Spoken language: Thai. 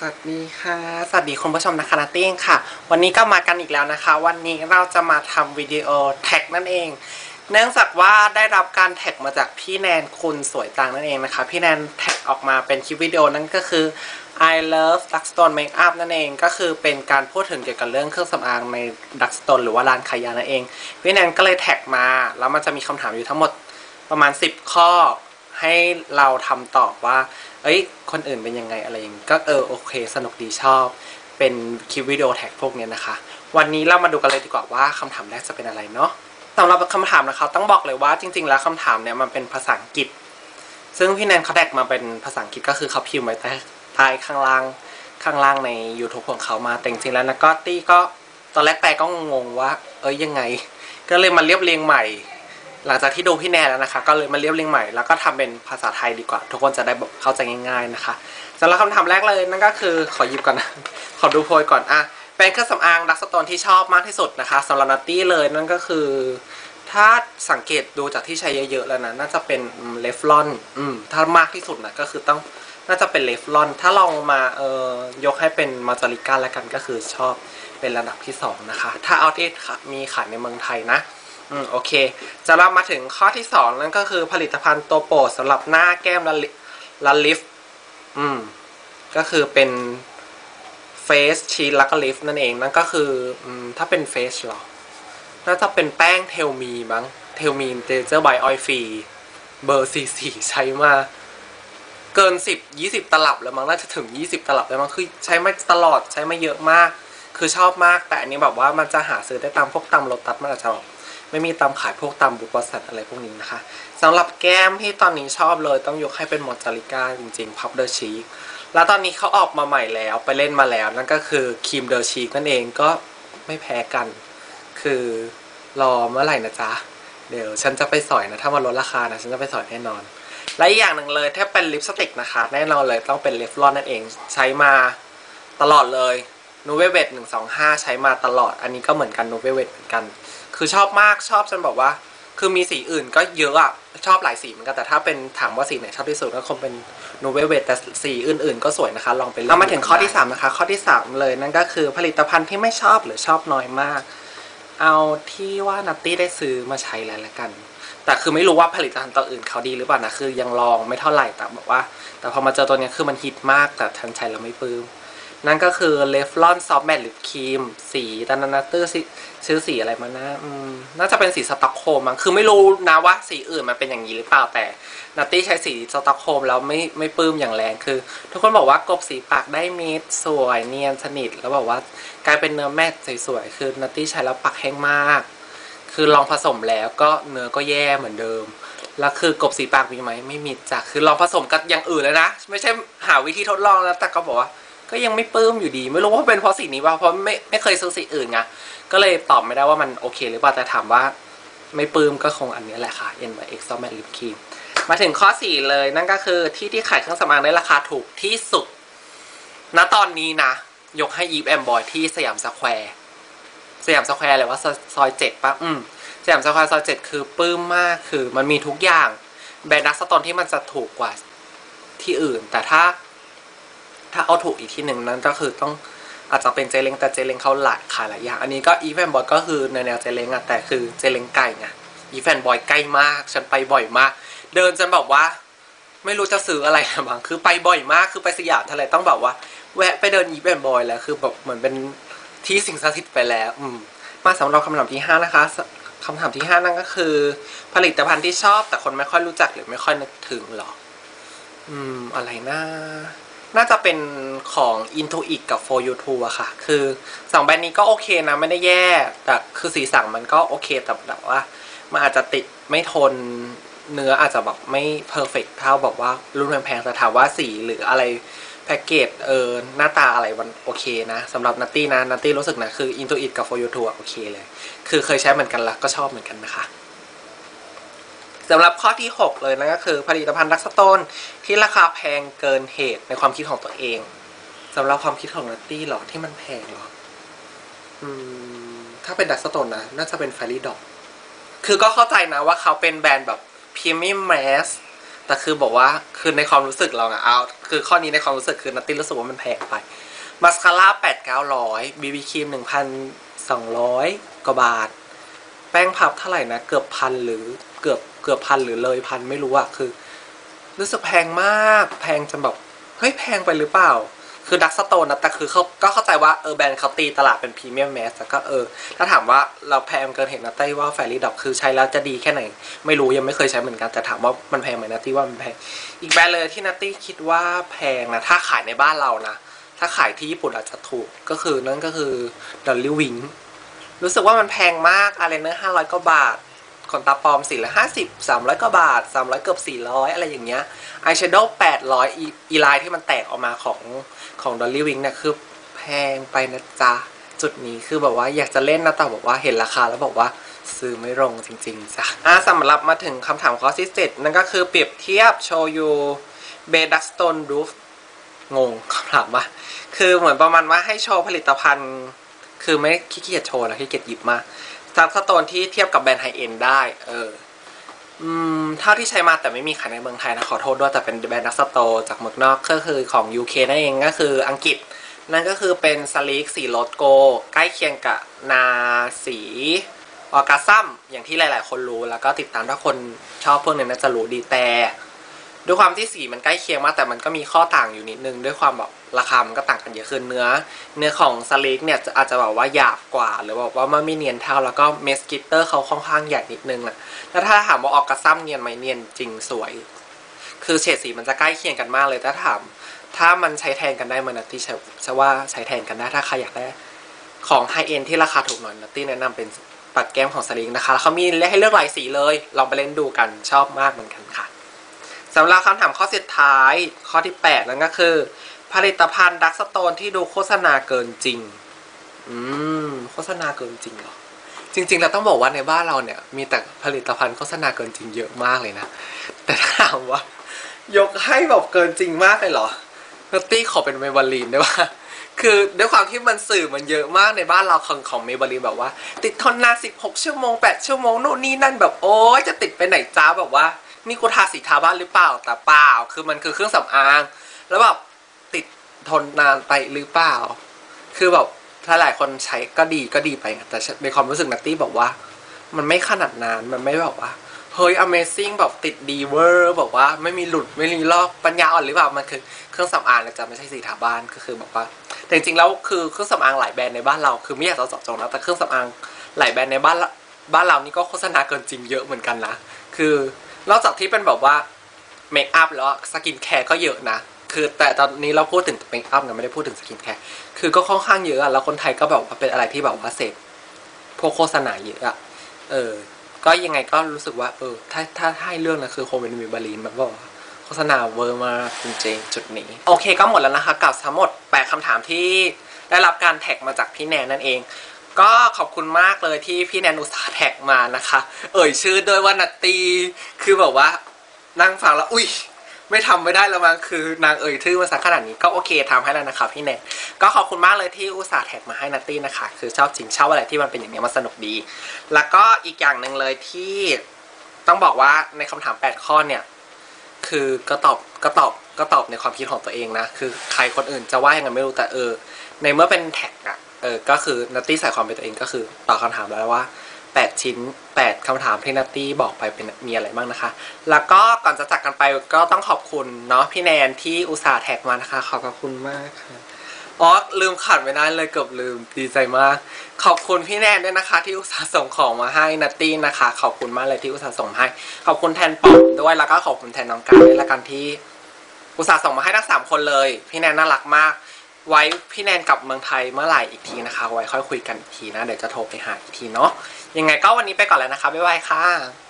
สวัสดีค่ะ สวัสดีคุณผู้ชมนะคะนาตี้ค่ะ วันนี้ก็มากันอีกแล้วนะคะ วันนี้เราจะมาทำวิดีโอแท็กนั่นเอง เนื่องจากว่าได้รับการแท็กมาจากพี่แนนคุณสวยจังนั่นเองนะคะ พี่แนนแท็กออกมาเป็นคลิปวิดีโอนั่นก็คือ I love Duckstone Makeup นั่นเอง ก็คือเป็นการพูดถึงเกี่ยวกับเรื่องเครื่องสำอางใน Duckstone หรือว่าร้านขายยานั่นเอง พี่แนนก็เลยแท็กมา แล้วมันจะมีคำถามอยู่ทั้งหมดประมาณ 10 ข้อ ให้เราทำตอบว่า เอ้ย คนอื่นเป็นยังไงอะไรอย่างงี้ก็เออโอเค สนุกดีชอบ เป็นคลิปวิดีโอแท็กพวกเนี้ยนะคะ วันนี้เรามาดูกันเลยดีกว่าว่าคำถามแรกจะเป็นอะไรเนาะสำหรับคำถามนะคะต้องบอกเลยว่าจริง ๆ แล้วคำถามเนี่ยมันเป็นภาษาอังกฤษ ซึ่งพี่แนนเขาแท็กมาเป็นภาษาอังกฤษก็คือเขาพิมพ์ไว้ใต้ใต้ข้างล่างข้างล่างใน YouTube ของเขามาแต่จริงๆแล้วนะก็ตี้ก็ตอนแรกแปลก็งงว่า เอ้ยยังไง ก็เลยมาเรียบเรียงใหม่ หลังจากที่ดูพี่แนนแล้วนะคะ ก็เลยมาเรียบเรียงใหม่แล้วก็ทำเป็นภาษาไทยดีกว่า ทุกคนจะได้เข้าใจง่าย ๆนะคะสำหรับคำถามแรกเลยนั่นก็คือขอหยิบก่อนนะขอดูโพยก่อนอะเป็นเครื่องสำอางดักสโตนที่ชอบมากที่สุดนะคะสำหรับนัตตี้เลยนั่นก็คือ ถ้าสังเกตดูจากที่ใช้เยอะๆแล้วนะน่าจะเป็นเลฟลอนอืมถ้ามากที่สุดนะก็คือต้องน่าจะเป็นเลฟลอน ถ้าลองมาเอ่อยกให้เป็นมาจาริก้าแล้วกันก็คือชอบเป็นระดับที่สองนะคะ ถ้าเอาที่มีขายในเมืองไทยนะ อืมโอเค จะเรามาถึงข้อที่สองนั่นก็คือผลิตภัณฑ์ตัวโปรดสำหรับหน้าแก้มละลิและลิฟอืม ก็คือเป็นเฟสชีสแล้วก็ลิฟนั่นเองนั่นก็คืออืมถ้าเป็นเฟสหรอน่าจะเป็นแป้งเทลมีมั้งเทลมีเจเจอร์ไบออยฟรีเบอร์สี่สี่ใช้มา เกินสิบยี่สิบตลับแล้วมั้งน่าจะถึงยี่สิบตลับแล้วมั้งคือใช้มาตลอดใช้มาเยอะมาก คือชอบมากแต่อันนี้แบบว่ามันจะหาซื้อได้ตามพวกตามโลตัสมันอาจจะแบบ ไม่มีตามขายพวกตามบุปสัตอะไรพวกนี้นะคะสำหรับแก้มที่ตอนนี้ชอบเลยต้องยกให้เป็นมอจาริก้าจริงๆพับเดอร์ชีแล้วตอนนี้เขาออกมาใหม่แล้วไปเล่นมาแล้ว นั่นก็คือครีมเดอร์ชีนั่นเองก็ไม่แพ้กัน คือรอเมื่อไหร่นะจ๊ะ เดี๋ยวฉันจะไปสอยนะ ถ้ามันลดราคานะฉันจะไปสอยแน่นอน และอีกอย่างหนึ่งเลยถ้าเป็นลิปสติกนะคะ แน่นอนเลยต้องเป็นเลฟลอนนั่นเองใช้มาตลอดเลย นูเวเวตหนึ่งสองห้าใช้มาตลอด อันนี้ก็เหมือนกันนูเวเวตเหมือนกัน คือชอบมากชอบจนบอกว่า คือมีสีอื่นก็เยอะอะชอบหลายสีเหมือนกันแต่ถ้าเป็นถามว่าสีไหนชอบที่สุดก็คงเป็นนูเวเวตแต่สีอื่นๆ ก็สวยนะคะ ลองไปเรามาถึงข้อที่สามนะคะข้อที่สามเลยนั่นก็คือผลิตภัณฑ์ที่ไม่ชอบหรือชอบน้อยมาก เอาที่ว่านัตตี้ได้ซื้อมาใช้แล้วละกันแต่คือไม่รู้ว่าผลิตภัณฑ์ตัวอื่นเขาดีหรือเปล่านะคือยังลองไม่เท่าไหร่แต่บอกว่า แต่พอมาเจอตัวเนี้ยคือมันฮิตมากแต่ทันใช้แล้วไม่ปลื้ม นั่นก็คือเลฟลอนซอฟแมตต์ลิปครีม สีตอนนั้นนัตตี้ซื้อสีอะไรมานะน่าจะเป็นสีสต็อกโฮมมั้งคือไม่รู้นะว่าสีอื่นมันเป็นอย่างนี้หรือเปล่าแต่นัตตี้ใช้สีสต็อกโฮมแล้วไม่ไม่ปลื้มอย่างแรงคือ ทุกคนบอกว่ากบสีปากได้มิดสวยเนียนสนิท แล้วบอกว่ากลายเป็นเนื้อแมตต์สวยๆคือนัตตี้ใช้แล้วปากแห้งมาก คือลองผสมแล้วก็เนื้อก็แย่เหมือนเดิมแล้วคือกบสีปากมีไหมไม่มีจ้ะคือลองผสมกับอย่างอื่นแล้วนะ ไม่ใช่หาวิธีทดลองแล้วแต่ก็บอกว่า ก็ยังไม่ปลื้มอยู่ดี ไม่รู้ว่าเป็นเพราะสีนี้ป่ะเพราะไม่ไม่เคยซื้อสีอื่นไงก็เลยตอบไม่ได้ว่ามันโอเค หรือเปล่าแต่ถามว่าไม่ปลื้มก็คงอันนี้แหละค่ะ n y x o Matte Lip Cream มาถึงข้อสี่เลยนั่นก็คือที่ที่ขายเครื่องสำอางได้ราคาถูกที่สุด ณตอนนี้นะ ยกให้ยีฟแอมบอยที่สยามสแควร์สยามสแควร์เลยว่าซอยเจ็ดปะอืมสยามสแควร์ซอยเจ็ดคือปลื้มมากคือมันมีทุกอย่าง แบรนด์นักสตอนที่มันจะถูกกว่าที่อื่น แต่ถ้า ถ้าเอาถูกอีกที่หนึ่งนั้นก็คือต้องอาจจะเป็นเจเลงแต่เจเลงเขาหลายขายหลายอย่าง อันนี้ก็อีแฟนบอยก็คือในแนวเจเลงอะแต่คือเจเลงไก่ไงอีแฟนบอยใกล้มาก ฉันไปบ่อยมาก เดินจนแบบว่า ไม่รู้จะซื้ออะไรบางคือไปบ่อยมากคือไปสยามทะเลต้องแบบว่า แวะไปเดินอีแฟนบอยแล้วคือแบบเหมือนเป็นที่สิ่งศักดิ์สิทธิ์ไปแล้ว อืมมาสำหรับคำถามที่ห้านะคะคำถามที่ห้านั่นก็คือ ผลิตภัณฑ์ที่ชอบแต่คนไม่ค่อยรู้จักหรือไม่ค่อยนึกถึงหรอ อืม อะไรนะ น่าจะเป็นของ Into i t กับ For You t o อะค่ะ คือสองแบรนด์นี้ก็โอเคนะ ไม่ได้แย่ แต่คือสีสันมันก็โอเค แต่แบบว่า มันอาจจะติดไม่ทนเนื้ออาจจะแบบไม่เพอร์เฟกเท่าแบบว่ารุ่นแพงๆแต่ถามว่าสีหรืออะไรแพ็กเกจเออหน้าตาอะไรมันโอเคนะสำหรับนัตตี้นะนัตตี้รู้สึกนะ คือ Into i t กับ For You t o โอเคเลย คือเคยใช้เหมือนกันแล้วก็ชอบเหมือนกันนะคะ สำหรับข้อที่ 6 เลยนั่นก็คือ ผลิตภัณฑ์ดักสโตนที่ราคาแพงเกินเหตุในความคิดของตัวเองสำหรับความคิดของนัตตี้หรอที่มันแพงหรออืมถ้าเป็นดักสโตนนะ น่าจะเป็นไฟรีดอกคือก็เข้าใจนะว่าเขาเป็นแบรนด์แบบพรีเมียมแมสแต่คือบอกว่าคือในความรู้สึกเราอะเอาคือข้อนี้ในความรู้สึกคือนัตตี้รู้สึกว่ามันแพงไปมาสคาร่าแปดเก้าร้อยบีบีครีมหนึ่งพันสองร้อยกว่าบาท แป้งพับเท่าไหร่นะ เกือบพันหรือเกือบ เกือบพันหรือเลยพันไม่รู้อะคือรู้สึกแพงมาก แพงจนแบบเฮ้ยแพงไปหรือเปล่า คือดักสโตนนะแต่คือเขาก็เข้าใจว่าเออแบรนด์เขาตีตลาดเป็นพรีเมียมแมสแต่ก็เออ ถ้าถามว่าเราแพงเกินเห็นนะไต้ว่าแฟรี่ดอกคือใช้แล้วจะดีแค่ไหน ไม่รู้ยังไม่เคยใช้เหมือนกันแต่ถามว่ามันแพงไหมนะที่ว่ามันแพงอีกแบรนด์เลยที่นัตตี้คิดว่าแพงนะถ้าขายในบ้านเรานะถ้าขายที่ญี่ปุ่นอาจจะถูกก็คือนั่นก็คือดอลลี่วิงรู้สึกว่ามันแพงมากอะไรเนื้อห้าร้อยกว่าบาท ขนตาปลอมสี่ร้อยห้าสิบสามร้อยกว่าบาทสามร้อยเกือบสี่ร้อยอะไรอย่างเงี้ยอายแชโดว์แปดร้อยอีไลน์ที่มันแตกออกมาของของดอลลี่วิงเนี่ยคือแพงไปนะจ๊ะ จุดนี้คือแบบว่าอยากจะเล่นนะแต่บอกว่าเห็นราคาแล้วบอกว่าซื้อไม่ลงจริงๆจ้ะอะสำหรับมาถึงคำถามข้อที่เจ็ดนั่นก็คือเปรียบเทียบโชยูเบดัสโตนรูฟงงคำถามว่าคือเหมือนประมาณว่าให้โชว์ผลิตภัณฑ์ คือไม่ขี้เกียจโชว์นะขี้เกียจหยิบมา ซับสโตนที่เทียบกับแบรนด์ไฮเอ็นได้ เออ อืมเท่าที่ใช้มาแต่ไม่มีขายในเมืองไทยนะ ขอโทษด้วยแต่เป็นแบรนด์นักสโตจากเมืองนอกก็คือของ UK นั่นเองก็คืออังกฤษ นั่นก็คือเป็นสลิกสีโลดโก ใกล้เคียงกับนาสีออกาซัมอย่างที่หลาย ๆ คนรู้แล้วก็ติดตามถ้าคนชอบพวกนี้น่าจะรู้ดีแต่ ด้วยความที่สีมันใกล้เคียงมากแต่มันก็มีข้อต่างอยู่นิดนึง ด้วยความแบบราคามันก็ต่างกันเยอะขึ้นเนื้อ เนื้อของสลิกเนี่ยอาจจะแบบว่าหยาบกว่า หรือแบบว่ามันไม่เนียนเท่าแล้วก็เมสกิตเตอร์เขาค่อนข้างใหญ่นิดนึงนะแล้วถ้าถามว่าออกกระซ้ำเนียนไหมเนียนจริงสวย คือเฉดสีมันจะใกล้เคียงกันมากเลยถ้าถาม ถ้ามันใช้แทนกันได้มันนัตตี้ใช้ว่าใช้แทนกันได้ถ้าใครอยากได้ของไฮเอ็นที่ราคาถูกหน่อยนัตตี้แนะนำเป็นปัดแก้มของสลิงนะคะแล้วเขามีให้เลือกหลายสีเลย ลองไปเล่นดูกันชอบมากเหมือนกันค่ะ สำหรับคำถามข้อสุดท้ายข้อที่ 8 นั่นก็คือ ผลิตภัณฑ์ดักสโตนที่ดูโฆษณาเกินจริง อืม โฆษณาเกินจริงเหรอ จริง ๆ เราต้องบอกว่าในบ้านเราเนี่ย มีแต่ผลิตภัณฑ์โฆษณาเกินจริงเยอะมากเลยนะ แต่ถามว่ายกให้แบบเกินจริงมากเลยเหรอนัตตี้ขอเป็นเมเบลีนได้ปะคือด้วยความที่มันสื่อมันเยอะมากในบ้านเราของของเมเบลีนแบบว่า ติดทนนาน16 ชั่วโมง 8 ชั่วโมงนู่นนี่นั่นแบบโอ๊ยจะติดไปไหนจ้าแบบว่า นี่กูทาสีทาบ้านหรือเปล่าแต่เปล่า คือมันคือเครื่องสำอาง แล้วแบบติดทนนานไปหรือเปล่า คือแบบถ้าหลายคนใช้ก็ดีก็ดีไป แต่ในความรู้สึกนัตตี้บอกว่า มันไม่ขนาดนั้นมันไม่แบบว่าเฮ้ย Amazing แบบติดดีเวอร์บอกว่าไม่มีหลุดไม่มีลอกปัญญาอ่อนหรือเปล่า มันคือเครื่องสำอางนะจ๊ะไม่ใช่สีทาบ้านก็คือบอกว่า แต่จริงๆแล้วคือเครื่องสำอางหลายแบรนด์ในบ้านเราคือไม่อยากจะเจาะจงนะแต่เครื่องสำอางหลายแบรนด์ในบ้านบ้านเรานี่ก็โฆษณาเกินจริงเยอะเหมือนกันนะ คือ นอกจากที่เป็นแบบว่าเมคอัพแล้วสกินแคร์ก็เยอะนะ คือแต่ตอนนี้เราพูดถึงเมคอัพนะไม่ได้พูดถึงสกินแคร์ คือก็ค่อนข้างเยอะแล้วคนไทยก็แบบว่าเป็นอะไรที่แบบว่าเสพพวกโฆษณาเยอะอะเออ ก็ยังไงก็รู้สึกว่า เออ ถ้าถ้าให้เรื่องนะคือโควิดมีบาลีนแบบว่าโฆษณาเวอร์มาจริงๆจุดนี้ โอเคก็หมดแล้วนะคะกับทั้งหมด8คำถามที่ได้รับการแท็กมาจากพี่แนนนั่นเอง ก็ขอบคุณมากเลยที่พี่แนนอุตสาห์แท็กมานะคะ เอ่ยชื่อด้วยว่านัตตีคือแบบว่านั่งฟังแล้วอุ้ยไม่ทำไม่ได้แล้วมั้งคือนางเอ่ยชื่อมาสักขนาดนี้ก็โอเคทำให้แล้วนะคะพี่แนนก็ขอบคุณมากเลยที่อุตส่าห์แท็กมาให้นัตตี้นะคะ คือชอบจริงชอบอะไรที่มันเป็นอย่างนี้มันสนุกดี แล้วก็อีกอย่างหนึ่งเลยที่ต้องบอกว่าในคำถาม 8 ข้อเนี่ย คือก็ตอบก็ตอบก็ตอบในความคิดของตัวเองนะ คือใครคนอื่นจะว่ายังไงไม่รู้แต่เออ ในเมื่อเป็นแท็กอะเออ ก็คือนัตตี้ใส่ความเป็นตัวเองก็คือตอบคำถามแล้วว่า 8 ชิ้น 8คำถามที่นัตตี้บอกไปเป็นมีอะไรบ้างนะคะ แล้วก็ก่อนจะจากกันไปก็ต้องขอบคุณเนาะพี่แนนที่อุตส่าห์แท็กมานะคะ ขอบคุณมากค่ะอ๋อลืมขัดไม่ได้เลยเกือบลืมดีใจมาก ขอบคุณพี่แนนด้วยนะคะ ที่อุตส่าห์ส่งของมาให้นัตตี้นะคะ ขอบคุณมากเลยที่อุตส่าห์ส่งให้ ขอบคุณแทนปอมด้วยแล้วก็ขอบคุณแทนน้องการด้วยละกันที่อุตส่าห์ส่งมาให้ทั้งสามคนเลย พี่แนนน่ารักมาก ไว้พี่แนนกลับเมืองไทยเมื่อไหร่อีกทีนะคะ ไว้ค่อยคุยกันอีกทีนะ เดี๋ยวจะโทรไปหาอีกทีเนาะยังไงก็วันนี้ไปก่อนแล้วนะคะบ๊ายบายค่ะ